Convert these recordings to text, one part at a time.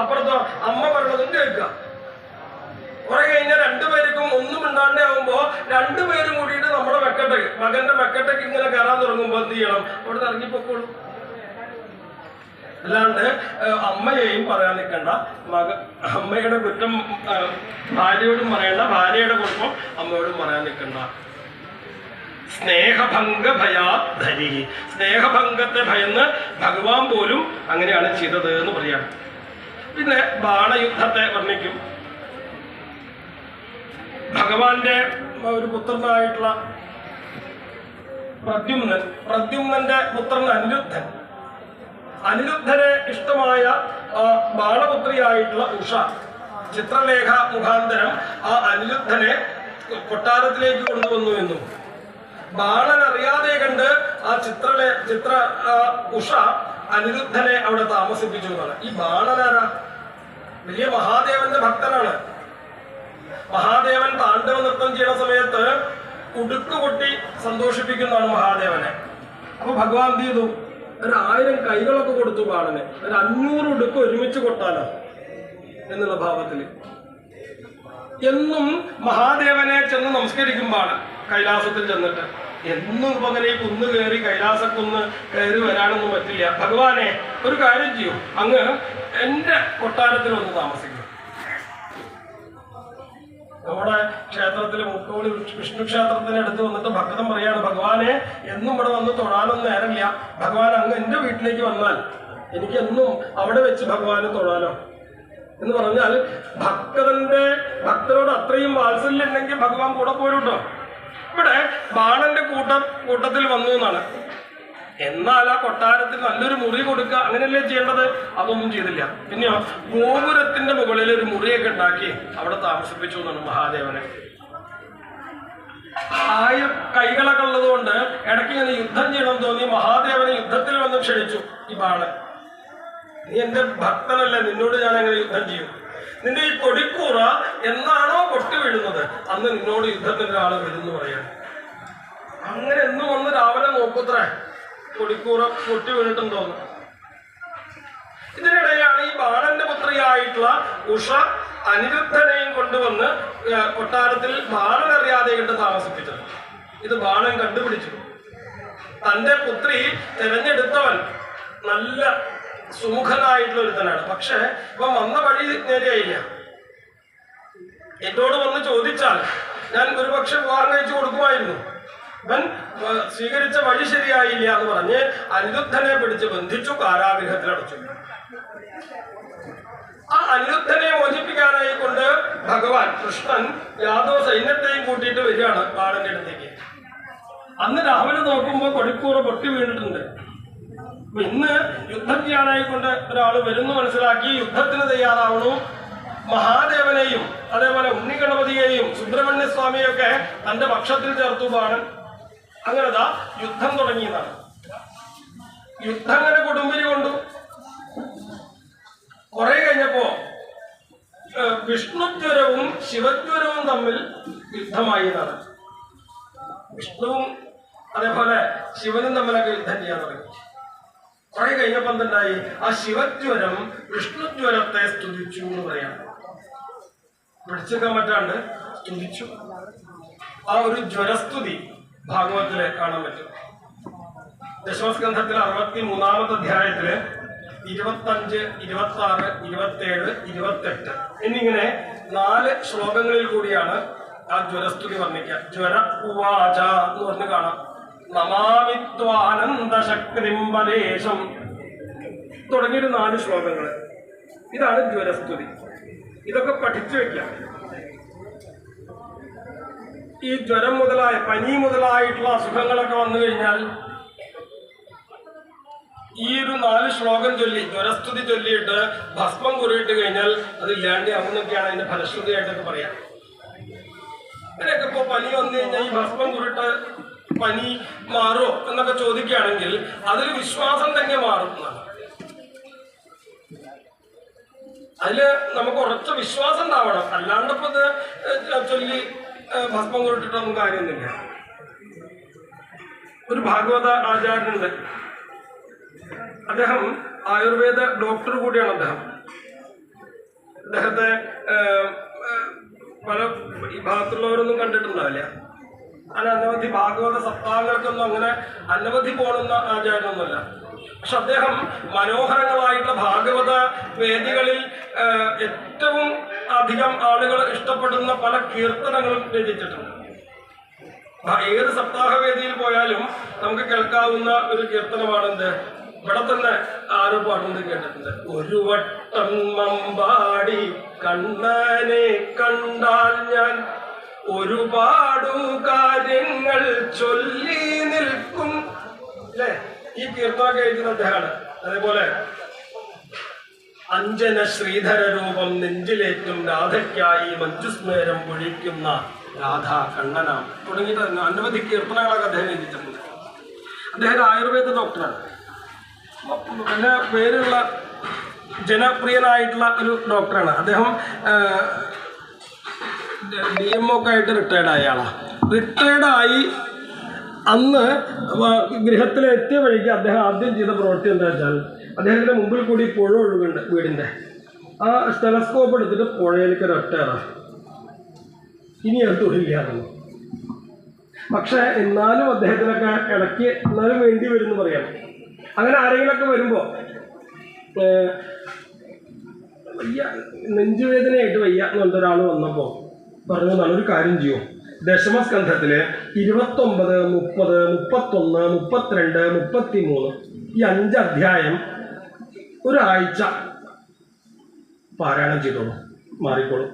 അപ്പുറത്തോ അമ്മ പറയണതും കേൾക്കുക. കുറെ കഴിഞ്ഞാൽ രണ്ടുപേർക്കും ഒന്നും മിണ്ടാണ്ടേ ആവുമ്പോ രണ്ടുപേരും കൂടിയിട്ട് നമ്മുടെ വെക്കട്ടേക്ക് മകന്റെ വെക്കട്ടേക്ക് ഇങ്ങനെ കയറാൻ തുടങ്ങുമ്പോ എന്ത് ചെയ്യണം? അവിടെ നിന്ന് ഇറങ്ങിപ്പോക്കോളൂ അല്ലാണ്ട് അമ്മയെയും പറയാൻ നിൽക്കണ്ട. മക അമ്മയുടെ കുറ്റം ഭാര്യയോടും പറയണ്ട. ഭാര്യയുടെ കുറ്റം അമ്മയോടും പറയാൻ നിൽക്കണ്ട. സ്നേഹഭംഗ ഭയാധരി സ്നേഹഭംഗത്തെ ഭയന്ന് ഭഗവാൻ പോലും അങ്ങനെയാണ് ചെയ്തത് എന്ന് പറയാണ്. പിന്നെ ബാണയുദ്ധത്തെ വർണിക്കും. ഭഗവാന്റെ ഒരു പുത്രനായിട്ടുള്ള പ്രദ്യുമ്നൻ പ്രദ്യുമ്നന്റെ പുത്രൻ അനിരുദ്ധൻ. അനിരുദ്ധനെ ഇഷ്ടമായ ബാണപുത്രിയായിട്ടുള്ള ഉഷ ചിത്രലേഖ മുഖാന്തരം ആ അനിരുദ്ധനെ കൊട്ടാരത്തിലേക്ക് കൊണ്ടുവന്നു എന്നും. ബാണൻ അറിയാതെ കണ്ട് ആ ചിത്രലേ ചിത്ര ഉഷ അനിരുദ്ധനെ അവിടെ താമസിപ്പിച്ചു എന്നാണ് ഈ ബാണനാരാ വലിയ മഹാദേവന്റെ ഭക്തനാണ്. മഹാദേവൻ താണ്ഡവ നൃത്തം ചെയ്യുന്ന സമയത്ത് ഉടുക്കുകൊട്ടി സന്തോഷിപ്പിക്കുന്നതാണ് മഹാദേവനെ. അപ്പൊ ഭഗവാൻ എന്ത് ചെയ്തു? ഒരായിരം കൈകളൊക്കെ കൊടുത്തു ബാണന്. ഒരു അഞ്ഞൂറ് ഉടുക്ക് ഒരുമിച്ച് കൊട്ടാലോ എന്നുള്ള ഭാവത്തിൽ. എന്നും മഹാദേവനെ ചെന്ന് നമസ്കരിക്കുമ്പോൾ കൈലാസത്തിൽ ചെന്നിട്ട്. എന്നും ഈ കുന്ന് കയറി കൈലാസക്കുന്ന് കയറി വരാനൊന്നും പറ്റില്ല. ഭഗവാനെ ഒരു കാര്യം ചെയ്യൂ. അങ്ങ് എന്റെ കൊട്ടാരത്തിൽ ഒന്ന് താമസിക്കും. നമ്മുടെ ക്ഷേത്രത്തിൽ മുക്കോളി വിഷ്ണു ക്ഷേത്രത്തിന് അടുത്ത് വന്നിട്ട് ഭക്തം പറയാണ് ഭഗവാനെ എന്നും ഇവിടെ വന്ന് തൊഴാനൊന്നും നേരമില്ല. ഭഗവാൻ അങ്ങ് എന്റെ വീട്ടിലേക്ക് വന്നാൽ എനിക്കെന്നും അവിടെ വെച്ച് ഭഗവാനെ തൊഴാലോ? എന്ന് പറഞ്ഞാൽ ഭക്തന്റെ ഭക്തരോട് അത്രയും വാത്സല്യം ഉണ്ടെങ്കിൽ ഭഗവാൻ കൂടെ പോരുട്ടോ. ഇവിടെ ബാണന്റെ കൂട്ടം കൂട്ടത്തിൽ വന്നു എന്നാണ്. എന്നാൽ ആ കൊട്ടാരത്തിൽ നല്ലൊരു മുറി കൊടുക്കുക അങ്ങനെയല്ലേ ചെയ്യേണ്ടത്? അതൊന്നും ചെയ്തില്ല. പിന്നെയോ ഗോപുരത്തിന്റെ മുകളിൽ ഒരു മുറിയൊക്കെ ഉണ്ടാക്കി അവിടെ താമസിപ്പിച്ചു എന്നാണ് മഹാദേവനെ. ആയിരം കൈകളൊക്കെ ഉള്ളതുകൊണ്ട് ഇടയ്ക്ക് ഇങ്ങനെ യുദ്ധം ചെയ്യണം തോന്നി മഹാദേവനെ യുദ്ധത്തിൽ വന്ന് ക്ഷണിച്ചു ഈ ബാണൻ. നീ എന്റെ ഭക്തനല്ലേ നിന്നോട് ഞാൻ എങ്ങനെ യുദ്ധം ചെയ്യും? നിന്റെ ഈ കൊടിക്കൂറ എന്നാണോ പൊട്ടി അന്ന് നിന്നോട് യുദ്ധത്തിന് ഒരാൾ വരുന്നു പറയാൻ. അങ്ങനെ എന്ന് വന്ന് രാവിലെ നോക്കുത്രേ. കൊടിക്കൂറ പൊട്ടി തോന്നും ഇതിനിടയിലാണ് ഈ ബാണന്റെ പുത്രിയായിട്ടുള്ള ഉഷ അനിരുദ്ധനെയും കൊണ്ടുവന്ന് കൊട്ടാരത്തിൽ ബാണൻ അറിയാതെ കണ്ട് താമസിപ്പിച്ചത്. ഇത് ബാണൻ കണ്ടുപിടിച്ചു. തന്റെ പുത്രി തിരഞ്ഞെടുത്തവൻ നല്ല സുമുഖനായിട്ടുള്ള ഒരുത്തനാണ്. പക്ഷെ ഇവൻ വന്ന വഴി നേരെയായില്ല. എന്നോട് വന്ന് ചോദിച്ചാൽ ഞാൻ ഒരുപക്ഷെ വിവാഹം കഴിച്ചു കൊടുക്കുമായിരുന്നു. ഇവൻ സ്വീകരിച്ച വഴി ശരിയായില്ല എന്ന് പറഞ്ഞ് അനിരുദ്ധനെ പിടിച്ച് ബന്ധിച്ചു കാരാഗ്രഹത്തിലടച്ചു ആ അനിരുദ്ധനെ മോചിപ്പിക്കാനായി കൊണ്ട് ഭഗവാൻ കൃഷ്ണൻ യാദവ സൈന്യത്തെയും കൂട്ടിയിട്ട് വരികയാണ് ബാലന്റെ അടുത്തേക്ക്. അന്ന് രാവിലെ നോക്കുമ്പോൾ കൊടിക്കൂറ പൊട്ടി വീണിട്ടുണ്ട്. ഇന്ന് യുദ്ധം ചെയ്യാനായി കൊണ്ട് ഒരാൾ വരുന്നു മനസ്സിലാക്കി യുദ്ധത്തിന് തയ്യാറാവണു. മഹാദേവനെയും അതേപോലെ ഉണ്ണിഗണപതിയെയും സുബ്രഹ്മണ്യ സ്വാമിയൊക്കെ തന്റെ പക്ഷത്തിൽ ചേർത്തു അങ്ങനെ ദാ യുദ്ധം തുടങ്ങിയതാണ്. യുദ്ധം അങ്ങനെ കൊടുമ്പിരി കൊണ്ടു. കുറെ കഴിഞ്ഞപ്പോ വിഷ്ണുജ്വരവും ശിവജ്വരവും തമ്മിൽ യുദ്ധമായി നടന്നു വിഷ്ണുവും അതേപോലെ ശിവനും തമ്മിലൊക്കെ യുദ്ധം ചെയ്യാൻ തുടങ്ങി. കുറെ കഴിഞ്ഞപ്പോ എന്തുണ്ടായി ആ ശിവജ്വരം വിഷ്ണുജ്വരത്തെ സ്തുതിച്ചു എന്ന് പറയാം. പിടിച്ചെടുക്കാൻ പറ്റാണ്ട് സ്തുതിച്ചു. ആ ഒരു ജ്വരസ്തുതി ഭാഗവത്തിൽ കാണാൻ പറ്റും. ദശമസ്കന്ധത്തിലെ അറുപത്തി മൂന്നാമത്തെ അധ്യായത്തിൽ ഇരുപത്തഞ്ച് ഇരുപത്തി ആറ് ഇരുപത്തേഴ് ഇരുപത്തെട്ട് എന്നിങ്ങനെ നാല് ശ്ലോകങ്ങളിൽ കൂടിയാണ് ആ ജ്വരസ്തുതി വർണിക്കുക ജ്വര ഉവാച എന്ന് പറഞ്ഞ് കാണാം. നമാമിത്വാനന്ദ ശക്തിം പരേശം തുടങ്ങിയൊരു നാല് ശ്ലോകങ്ങൾ ഇതാണ് ജ്വരസ്തുതി. ഇതൊക്കെ പഠിച്ചു വെക്കാം. ഈ ജ്വരം മുതലായ പനി മുതലായിട്ടുള്ള അസുഖങ്ങളൊക്കെ വന്നു കഴിഞ്ഞാൽ ഈ ഒരു നാല് ശ്ലോകം ചൊല്ലി ജ്വരസ്തുതി ചൊല്ലിയിട്ട് ഭസ്മം കുറിയിട്ട് കഴിഞ്ഞാൽ അത് ഇല്ലാണ്ട് അങ്ങനെയൊക്കെയാണ് അതിന്റെ ഫലശ്രുതിയായിട്ടൊക്കെ പറയാം. അങ്ങനെയൊക്കെ ഇപ്പൊ പനി വന്നു കഴിഞ്ഞാൽ ഈ ഭസ്മം കുറിട്ട് പനി മാറോ എന്നൊക്കെ ചോദിക്കുകയാണെങ്കിൽ അതിൽ വിശ്വാസം തന്നെ മാറും അതിൽ നമുക്ക് ഉറച്ച വിശ്വാസം ഉണ്ടാവണം. അല്ലാണ്ടപ്പോ ഇത് ചൊല്ലി ഭസ്മം നമുക്ക് കാര്യമൊന്നുമില്ല. ഒരു ഭാഗവത ആചാര്യനുണ്ട്. അദ്ദേഹം ആയുർവേദ ഡോക്ടർ കൂടിയാണ് അദ്ദേഹം. അദ്ദേഹത്തെ പല ഈ ഭാഗത്തുള്ളവരൊന്നും കണ്ടിട്ടുണ്ടാവില്ല. അങ്ങനെ അനവധി ഭാഗവത സപ്താഹങ്ങൾക്കൊന്നും അങ്ങനെ അനവധി പോണുന്ന ആചാരമൊന്നുമല്ല. പക്ഷെ അദ്ദേഹം മനോഹരങ്ങളായിട്ടുള്ള ഭാഗവത വേദികളിൽ ഏറ്റവും അധികം ആളുകൾ ഇഷ്ടപ്പെടുന്ന പല കീർത്തനങ്ങളും രചിച്ചിട്ടുണ്ട്. ഏത് സപ്താഹവേദിയിൽ പോയാലും നമുക്ക് കേൾക്കാവുന്ന ഒരു കീർത്തനമാണെന്ത്? ഇവിടെ തന്നെ ആരും പാടുന്നത് കേട്ടിട്ടുണ്ട്. ഒരു വട്ടം മമ്പാടി കണ്ണനെ കണ്ടാൽ ഞാൻ ഒരുപാടു കാര്യങ്ങൾ ചൊല്ലി നിൽക്കും. അല്ലേ ഈ കീർത്തനൊക്കെ എഴുതുന്ന അദ്ദേഹമാണ്. അതേപോലെ അഞ്ജന ശ്രീധര രൂപം നെഞ്ചിലേറ്റും രാധയ്ക്കായി മഞ്ജുസ്മേരം ഒഴിക്കുന്ന രാധാ കണ്ണനാം തുടങ്ങിയിട്ട് അനവധി കീർത്തനങ്ങളൊക്കെ അദ്ദേഹം എഴുതിയിട്ടുണ്ട്. അദ്ദേഹം ആയുർവേദ ഡോക്ടറാണ്. നല്ല പേരുള്ള ജനപ്രിയനായിട്ടുള്ള ഒരു ഡോക്ടറാണ്. അദ്ദേഹം ഡി എം ഒക്കെ ആയിട്ട് റിട്ടയർഡ് ആയ ആളാണ് റിട്ടയർഡായി അന്ന് ഗൃഹത്തിൽ എത്തിയ വഴിക്ക് അദ്ദേഹം ആദ്യം ചെയ്ത പ്രവൃത്തി എന്താ വെച്ചാൽ അദ്ദേഹത്തിന്റെ മുമ്പിൽ കൂടി പുഴ ഒഴുകുന്നുണ്ട് വീടിന്റെ. ആ ടെലസ്കോപ്പ് എടുത്തിട്ട് പുഴയിലേക്ക് ഒരു ഇനി അത് തൊഴിലില്ലായിരുന്നു. പക്ഷെ എന്നാലും അദ്ദേഹത്തിനൊക്കെ ഇടയ്ക്ക് എന്നാലും വേണ്ടി വരും എന്ന് പറയാം. അങ്ങനെ ആരെങ്കിലൊക്കെ വരുമ്പോൾ വയ്യ നെഞ്ചുവേദനയായിട്ട് വയ്യ എന്നുള്ള ഒരാൾ വന്നപ്പോൾ പറഞ്ഞതാണ് ഒരു കാര്യം ചെയ്യും. ദശമസ്കന്ധത്തിൽ ഇരുപത്തൊമ്പത് മുപ്പത് മുപ്പത്തൊന്ന് മുപ്പത്തിരണ്ട് മുപ്പത്തി മൂന്ന് ഈ അഞ്ച് അധ്യായം ഒരാഴ്ച പാരായണം ചെയ്തോളൂ. മാറിക്കോളൂ.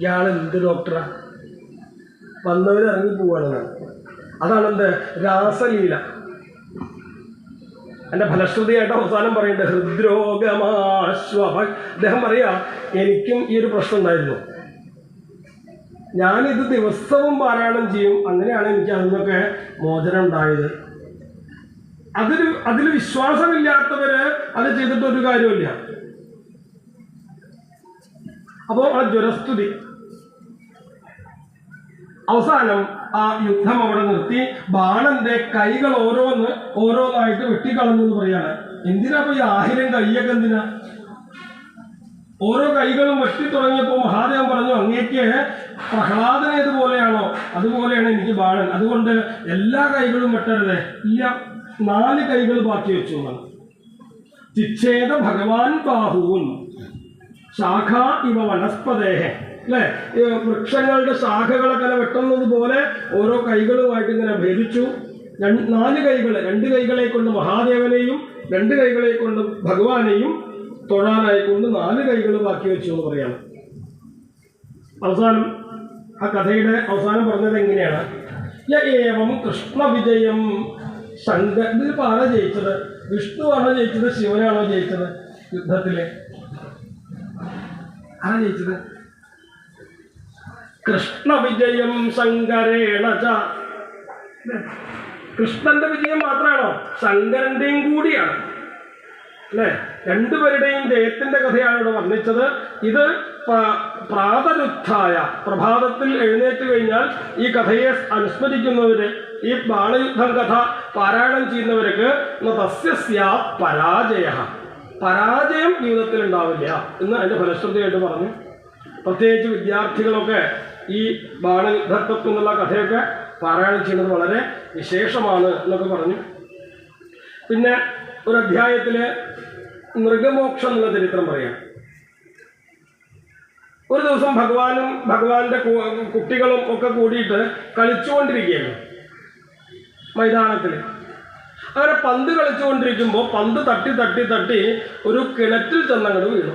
ഇയാൾ എന്ത് ഡോക്ടറാ വന്നവരിറങ്ങി ഇറങ്ങി അതാണ് അതാണെന്ത്? രാസലീല. എന്റെ ഫലശ്രുതിയായിട്ട് അവസാനം പറയുന്നുണ്ട് ഹൃദ്രോഗമാശ്വ അദ്ദേഹം പറയാ എനിക്കും ഈ ഒരു പ്രശ്നം ഉണ്ടായിരുന്നു. ഞാനിത് ദിവസവും പാരായണം ചെയ്യും അങ്ങനെയാണ് എനിക്ക് അതിനൊക്കെ മോചനം ഉണ്ടായത്. അതിൽ അതിൽ വിശ്വാസമില്ലാത്തവര് അത് ചെയ്തിട്ടൊരു കാര്യമില്ല അപ്പോൾ ആ ജ്വരസ്തുതി അവസാനം ആ യുദ്ധം അവിടെ നിർത്തി. ബാണന്റെ കൈകൾ ഓരോന്ന് ഓരോന്നായിട്ട് വെട്ടിക്കളഞ്ഞു എന്ന് പറയാണ്. എന്തിനാ ഈ ആഹിരം കൈയൊക്കെ എന്തിനാ? ഓരോ കൈകളും വെട്ടി തുടങ്ങിയപ്പോൾ മഹാദേവൻ പറഞ്ഞു അങ്ങേക്ക് പ്രഹ്ലാദന ഇതുപോലെയാണോ? അതുപോലെയാണ് എനിക്ക് ബാണൻ. അതുകൊണ്ട് എല്ലാ കൈകളും വെട്ടരുത്. ഇല്ല നാല് കൈകൾ ബാക്കി വെച്ചു എന്നാണ്. ചിച്ഛേദ ഭഗവാൻ ബാഹുവും ശാഖ ഇവ വനസ്പതേഹ. അല്ലേ? വൃക്ഷങ്ങളുടെ ശാഖകളൊക്കെ വെട്ടുന്നത് പോലെ ഓരോ കൈകളുമായിട്ട് ഇങ്ങനെ ഭേദിച്ചു. നാല് കൈകൾ രണ്ട് കൈകളെ കൊണ്ട് മഹാദേവനെയും രണ്ട് കൈകളെ കൊണ്ട് ഭഗവാനെയും തൊഴാനായിക്കൊണ്ട് നാല് കൈകൾ ബാക്കി വെച്ചു എന്ന് പറയാണ്. അവസാനം ആ കഥയുടെ അവസാനം പറഞ്ഞത് എങ്ങനെയാണ്? ഏവം കൃഷ്ണ വിജയം ശങ്ക ഇതിലിപ്പോൾ ആരാ ജയിച്ചത്? വിഷ്ണുവാണോ ജയിച്ചത്? ശിവനാണോ ജയിച്ചത്? യുദ്ധത്തിൽ. ആരാ ജയിച്ചത്? കൃഷ്ണ വിജയം ശങ്കരേണ കൃഷ്ണന്റെ വിജയം മാത്രമാണോ? ശങ്കരന്റെയും കൂടിയാണ്. അല്ലേ? രണ്ടുപേരുടെയും ജയത്തിന്റെ കഥയാണ് ഇവിടെ വർണിച്ചത്. ഇത് പ്ര- പ്രാതരുദ്ധായ പ്രഭാതത്തിൽ എഴുന്നേറ്റ് കഴിഞ്ഞാൽ ഈ കഥയെ അനുസ്മരിക്കുന്നവര് ഈ ബാണയുദ്ധം കഥ പാരായണം ചെയ്യുന്നവർക്ക് ന തസ്യ സ്യാത് പരാജയ. പരാജയം ജീവിതത്തിൽ ഉണ്ടാവില്ല എന്ന് അതിന്റെ ഫലശ്രുതിയായിട്ട് പറഞ്ഞു. പ്രത്യേകിച്ച് വിദ്യാർത്ഥികളൊക്കെ ഈ ബാണയുദ്ധത്വം എന്നുള്ള കഥയൊക്കെ പാരായണം ചെയ്യുന്നത് വളരെ വിശേഷമാണ് എന്നൊക്കെ പറഞ്ഞു. പിന്നെ ഒരു അധ്യായത്തിൽ മൃഗമോക്ഷം എന്നുള്ള ചരിത്രം പറയാം. ഒരു ദിവസം ഭഗവാനും ഭഗവാന്റെ കുട്ടികളും ഒക്കെ കൂടിയിട്ട് കളിച്ചുകൊണ്ടിരിക്കുകയാണ് മൈതാനത്തിൽ അങ്ങനെ പന്ത് കളിച്ചുകൊണ്ടിരിക്കുമ്പോൾ പന്ത് തട്ടി തട്ടി തട്ടി ഒരു കിണറ്റിൽ ചെന്നങ്ങോട്ട് വീണു.